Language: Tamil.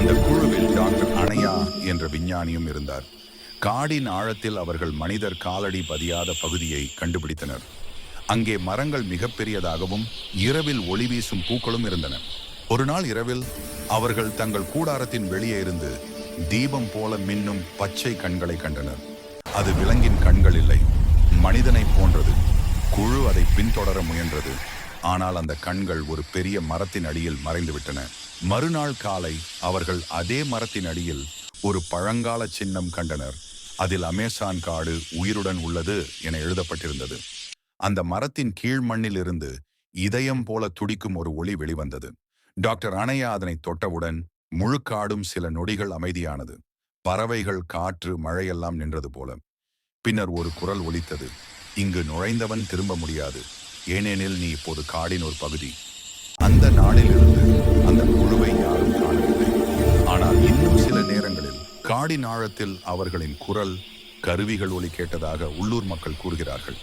அந்த குழுவில் டாக்டர் அணையா என்ற விஞ்ஞானியும் இருந்தார். காடின் ஆழத்தில் அவர்கள் மனிதர் காலடி பதியாத பகுதியை கண்டுபிடித்தனர். அங்கே மரங்கள் மிகப்பெரியதாகவும் இரவில் ஒளி வீசும் பூக்களும் இருந்தன. ஒரு நாள் இரவில் அவர்கள் தங்கள் கூடாரத்தின் வெளியே இருந்து தீபம் போல மின்னும் பச்சை கண்களை கண்டனர். அது விலங்கின் கண்கள் இல்லை மனிதனைப் போன்றது. குழு அதை பின்தொடர முயன்றது. ஆனால் அந்த கண்கள் ஒரு பெரிய மரத்தின் அடியில் மறைந்துவிட்டன மறுநாள் காலை அவர்கள் அதே மரத்தின் அடியில் ஒரு பழங்கால சின்னம் கண்டனர். அதில் அமேசான் காடு உயிருடன் உள்ளது என எழுதப்பட்டிருந்தது. அந்த மரத்தின் கீழ் மண்ணிலிருந்து இதயம் போல துடிக்கும் ஒரு ஒளி வெளிவந்தது. டாக்டர் அணையா அதனை தொட்டவுடன் முழு காடும் சில நொடிகள் அமைதியானது. பறவைகள் காற்று மழையெல்லாம் நின்றது போல. பின்னர் ஒரு குரல் ஒலித்தது. இங்கு நுழைந்தவன் திரும்ப முடியாது. ஏனெனில் நீ இப்போது காடின் ஒரு பகுதி. அந்த நாளிலிருந்து அந்த குழுவை யாரும் காணவில்லை. ஆனால் இன்னும் சில நேரங்களில் காடின் ஆழத்தில் அவர்களின் குரல் கருவிகள் ஒலி கேட்டதாக உள்ளூர் மக்கள் கூறுகிறார்கள்.